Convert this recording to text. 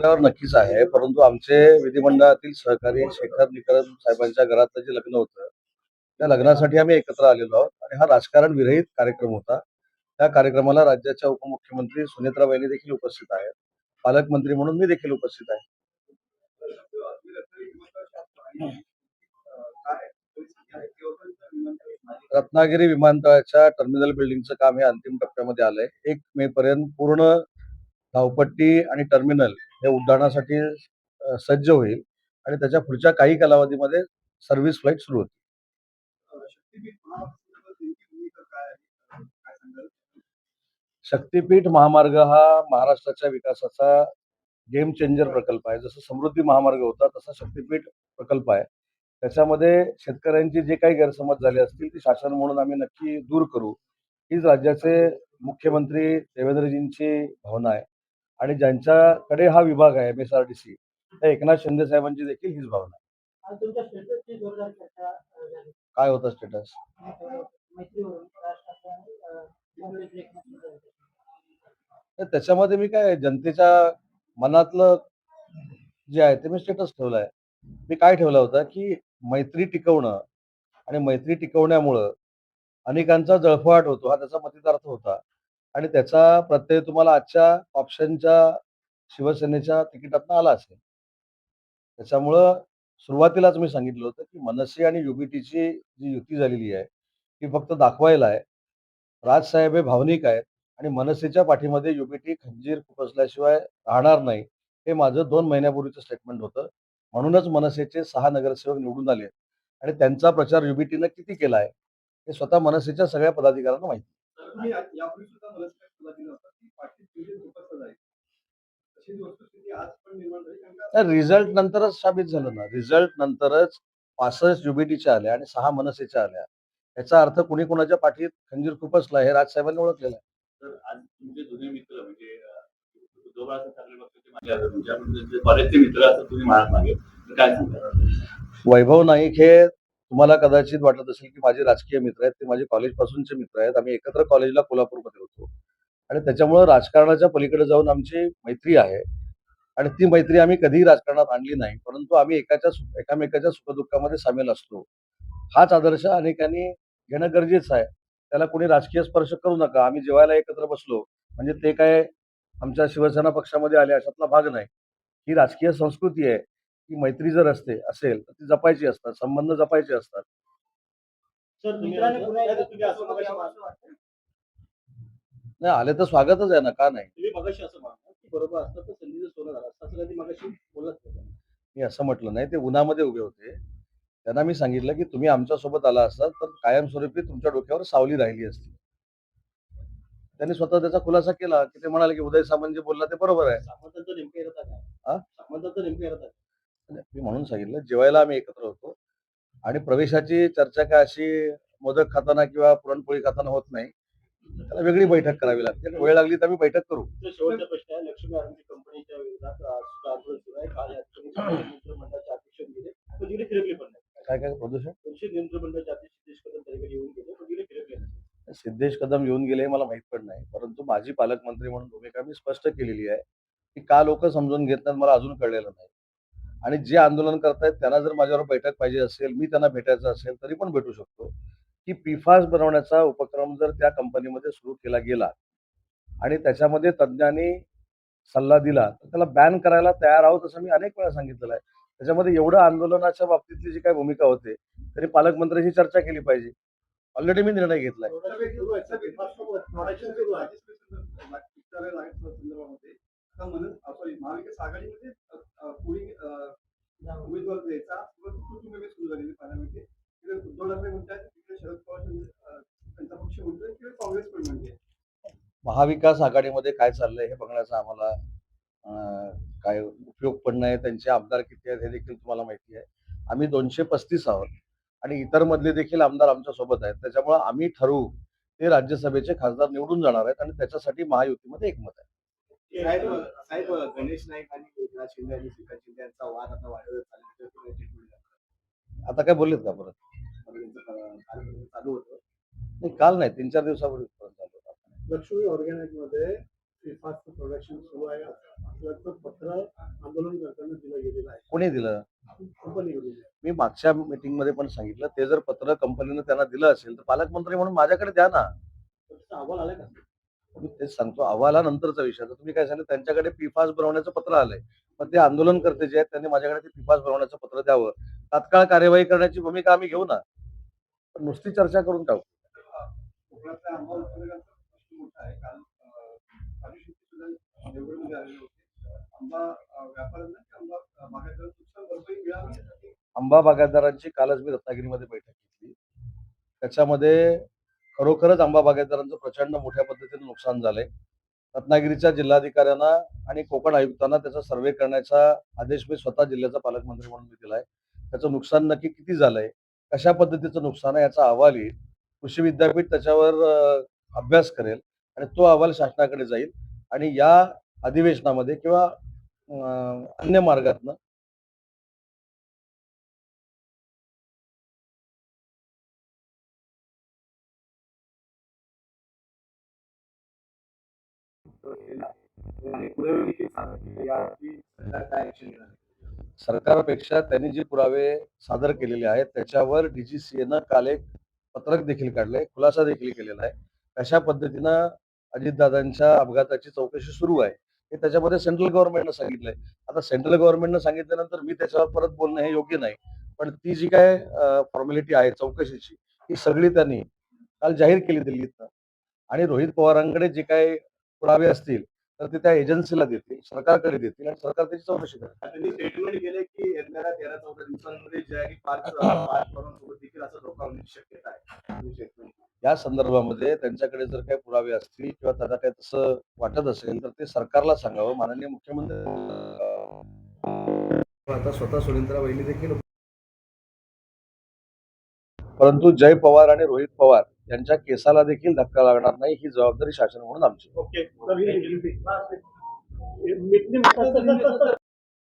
आपल्यावर नक्कीच आहे परंतु आमचे विधिमंडळातील सहकारी शेखर निकरम साहेबांच्या घरात जे लग्न होतं त्या लग्नासाठी आम्ही एकत्र आलेलो आहोत आणि हा राजकारण विरहित कार्यक्रम होता. त्या कार्यक्रमाला राज्याच्या उपमुख्यमंत्री सुनेत्राबाईंनी देखील उपस्थित आहेत. पालकमंत्री म्हणून मी देखील उपस्थित आहे. रत्नागिरी विमानतळाच्या टर्मिनल बिल्डिंगचं काम हे अंतिम टप्प्यामध्ये आलंय. एक मे पर्यंत पूर्ण धावपट्टी आणि टर्मिनल हे उड्डाणासाठी सज्ज होईल आणि त्याच्या पुढच्या काही कालावधीमध्ये सर्व्हिस फ्लाईट सुरू होतील. शक्तीपीठ महामार्ग हा महाराष्ट्राच्या विकासाचा गेम चेंजर प्रकल्प आहे. जसं समृद्धी महामार्ग होता तसा शक्तीपीठ प्रकल्प आहे. त्याच्यामध्ये शेतकऱ्यांची जे काही गैरसमज झाले असतील ती शासन म्हणून आम्ही नक्की दूर करू. हीच राज्याचे मुख्यमंत्री देवेंद्रजींची भावना आहे. आणि ज्यांच्याकडे हा विभाग आहे M S R T C Eknath Shinde साहेबांची देखील हीच भावना काय होतं स्टेटस त्याच्यामध्ये मी काय जनतेच्या मनातलं जे आहे ते मी स्टेटस ठेवलं आहे. मी काय ठेवलं होतं की मैत्री टिकवणं आणि मैत्री टिकवण्यामुळं अनेकांचा जळफळाट होतो हा त्याचा मतितार्थ होता. आणि त्याचा प्रत्यय तुम्हाला आजच्या ऑप्शनच्या शिवसेनेच्या तिकिटातनं आला असेल. त्याच्यामुळं सुरुवातीलाच मी सांगितलं होतं की मनसे आणि युबीटीची जी युती झालेली आहे ती फक्त दाखवायला आहे. राजसाहेब हे भावनिक आहेत आणि मनसेच्या पाठीमध्ये युबीटी खंजीर खुपसल्याशिवाय राहणार नाही हे माझं दोन महिन्यापूर्वीचं स्टेटमेंट होतं. म्हणूनच मनसेचे सहा नगरसेवक निवडून आले आणि त्यांचा प्रचार युबीटीनं किती केला आहे हे स्वतः मनसेच्या सगळ्या पदाधिकाऱ्यांना माहिती तुम्ही यापूर्वी सुद्धा मला सुद्धा दिलं होतं की पाटील तुझे उपस्थित आहे तशी वस्तुस्थिती आज पण निर्माण झाली कारण का रिझल्ट नंतरच साबित झालं ना. रिझल्ट नंतरच पासष्ट युबीटीच्या आल्या आणि सहा मनसेच्या आल्या. याचा अर्थ कुणी कुणाच्या पाठीत खंजीर खुपसला हे राजसाहेबांनी ओळखलेलं आहे. तर आज तुमचे जुने मित्र म्हणजे म्हणजे कॉलेजचे मित्र असं तुम्ही काय वैभव नाईक हे तुम्हाला कदाचित वाटत असेल की माझे राजकीय मित्र आहेत ते माझे कॉलेजपासूनचे मित्र आहेत. आम्ही एकत्र कॉलेजला कोल्हापूरमध्ये होतो. आणि त्याच्यामुळं राजकारणाच्या पलीकडे जाऊन आमची मैत्री आहे. आणि ती मैत्री आम्ही कधीही राजकारणात आणली नाही. परंतु आम्ही एकाच्या सु- एकामेकाच्या सुखदुःखामध्ये सामील असतो. हाच आदर्श अनेकांनी घेणं गरजेचं आहे. त्याला कोणी राजकीय स्पर्श करू नका. आम्ही जेवायला एकत्र बसलो म्हणजे ते काय आमच्या शिवसेना पक्षामध्ये आले अशातला भाग नाही. ही राजकीय संस्कृती आहे. की मैत्री जर असते असेल तर ती जपायची असतात संबंध जपायचे असतात. नाही आले तर स्वागतच आहे ना का नाही? तुम्ही मगाशी असं म्हणा की बरोबर असतं तर संधीचं सोनं झालं. असतं असं कधी मगाशी बोलत होतं. मी असं म्हटलं नाही ते उन्हामध्ये उभे होते. त्यांना मी सांगितलं की तुम्ही आमच्यासोबत आला असतात तर कायमस्वरूपी तुमच्या डोक्यावर सावली राहिली असती. त्यांनी स्वतः त्याचा खुलासा केला की ते म्हणाले की उदय सामंत जे बोलला ते बरोबर आहे. मी म्हणून सांगितलं जेवायला आम्ही एकत्र होतो. आणि प्रवेशाची चर्चा काय अशी मोदक खाताना किंवा पुरणपोळी खाताना होत नाही. त्याला वेगळी बैठक करावी लागते. वेळ लागली तर आम्ही बैठक करू. काय काय प्रदूषण? सिद्धेश कदम येऊन गेले. मला माहीत पण नाही. परंतु माझी पालकमंत्री म्हणून भूमिका मी स्पष्ट केलेली आहे की का लोक समजून घेत नाहीत मला अजून कळलेलं नाही. आणि जे आंदोलन करतायत त्यांना जर माझ्यावर बैठक पाहिजे असेल मी त्यांना भेटायचं असेल तरी पण भेटू शकतो. की पीफास बनवण्याचा उपक्रम जर त्या कंपनीमध्ये सुरू केला गेला आणि त्याच्यामध्ये तज्ज्ञांनी सल्ला दिला तर त्याला बॅन करायला तयार आहोत असं मी अनेक वेळा सांगितलेलं आहे. त्याच्यामध्ये एवढं आंदोलनाच्या बाबतीतली जी काही भूमिका होते तरी पालकमंत्र्यांशी चर्चा केली पाहिजे. ऑलरेडी मी निर्णय घेतलाय. प्रोडक्शन सुरू सॉरी महाविकास आघाडीमध्ये कोणी उमेदवार द्यायचा. किंवा कुटुंब सुरू झालेली पार्लमेंटची तिकडे उद्धव ठाकरे म्हणतात तिकडे शरद पवार म्हणजे, त्यांचा पक्ष म्हणतोय तिकडे काँग्रेस पण म्हणते. महाविकास आघाडीमध्ये काय चाललंय हे बघण्याचा आम्हाला काय उपयोग पण नाही. त्यांचे आमदार किती आहेत हे देखील तुम्हाला माहिती आहे. आम्ही दोनशे पस्तीस आहोत. आणि इतर मधले देखील आमदार आमच्यासोबत आहेत. त्याच्यामुळे आम्ही ठरवू ते राज्यसभेचे खासदार निवडून जाणार आहेत आणि त्याच्यासाठी महायुतीमध्ये एकमत आहे. साहेब साहेब गणेश नाईक आणि एकनाथ शिंदे आणि श्रीकांत शिंदे यांचा वाद आता वाढवत चालला आता काय बोललेत का परत? चालू होतं. नाही काल नाही तीन चार दिवसापूर्वी परत झालं होतं. लक्ष्मी ऑर्गॅनिकमध्ये प्रोडक्शन सुरू आहे. पत्र आंदोलन करताना दिलं गेलेलं आहे. कोणी दिलं? कंपनीकडून मी मागच्या मीटिंगमध्ये पण सांगितलं ते जर पत्र कंपनीनं त्यांना दिलं असेल तर पालकमंत्री म्हणून माझ्याकडे द्या ना. अहवाल आलाय का? मी तेच सांगतो. अहवालानंतरचा विषय. तर तुम्ही काय सांगितलं त्यांच्याकडे पिफास बनवण्याचं पत्र आलंय. पण ते आंदोलनकर्ते जे आहेत त्यांनी माझ्याकडे ते पिफास बनवण्याचं पत्र द्यावं. तात्काळ कार्यवाही करण्याची भूमिका आम्ही घेऊ ना. पण नुसती चर्चा करून टाकू. आंबा बागायतदारांची कालच मी रत्नागिरीमध्ये बैठक घेतली. त्याच्यामध्ये खरोखरच आंबा बागायतदारांचं प्रचंड मोठ्या पद्धतीने नुकसान झालंय. रत्नागिरीच्या जिल्हाधिकाऱ्यांना आणि कोकण आयुक्तांना त्याचा सर्वे करण्याचा आदेश मी स्वतः जिल्ह्याचा पालकमंत्री म्हणून मी दिलाय. त्याचं नुकसान नक्की किती झालंय? कशा पद्धतीचं नुकसान आहे याचा अहवाल येईल. कृषी विद्यापीठ त्याच्यावर अभ्यास करेल आणि तो अहवाल शासनाकडे जाईल. आणि या अधिवेशनामध्ये किंवा अन्य मार्गातनं सरकारपेक्षा त्यांनी जे पुरावे सादर केलेले आहेत त्याच्यावर डीजीसीएनं काल एक पत्रक देखील काढलंय खुलासा देखील केलेला आहे. कशा पद्धतीनं अजितदादांच्या अपघाताची चौकशी सुरू आहे हे त्याच्यामध्ये सेंट्रल गव्हर्नमेंटनं सांगितलंय. आता सेंट्रल गव्हर्नमेंटनं सांगितल्यानंतर मी त्याच्यावर परत बोलणं हे योग्य नाही पण ती जी काय फॉर्मॅलिटी आहे चौकशीची ही सगळी त्यांनी काल जाहीर केली दिल्लीतनं. आणि रोहित पवारांकडे जे काही पुरावे असतील तर ते त्या एजन्सीला देतील सरकारकडे देतील आणि सरकार त्याची चौकशी करेल. त्यांनी स्टेटमेंट केले की येणाऱ्या तेरा चौदा दिवसांमध्ये जे आहे की पाच पाच करोड देखील असं शक्यता आहे. या संदर्भामध्ये त्यांच्याकडे जर काही पुरावे असतील किंवा त्यांना काही तसं वाटत असेल तर ते सरकारला सांगावं. माननीय मुख्यमंत्री आता स्वतः सुरेंद्र वहिनी देखील परंतु जय पवार आणि रोहित पवार त्यांच्या केसाला देखील धक्का लागणार नाही ही जबाबदारी शासन म्हणून आमची